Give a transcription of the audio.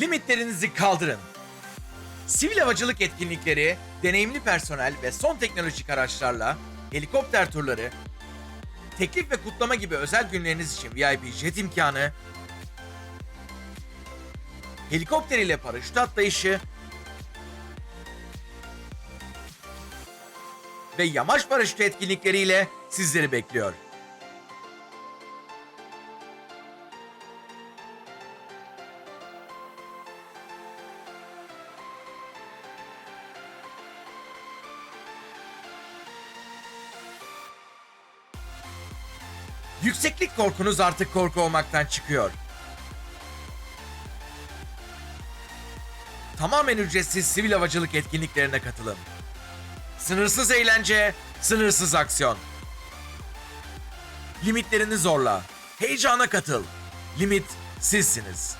Limitlerinizi kaldırın. Sivil havacılık etkinlikleri, deneyimli personel ve son teknolojik araçlarla helikopter turları, teklif ve kutlama gibi özel günleriniz için VIP jet imkanı, helikopter ile paraşüt atlayışı ve yamaç paraşütü etkinlikleriyle sizleri bekliyor. Yükseklik korkunuz artık korku olmaktan çıkıyor. Tamamen ücretsiz sivil havacılık etkinliklerine katılın. Sınırsız eğlence, sınırsız aksiyon. Limitlerini zorla. Heyecana katıl. Limit sizsiniz.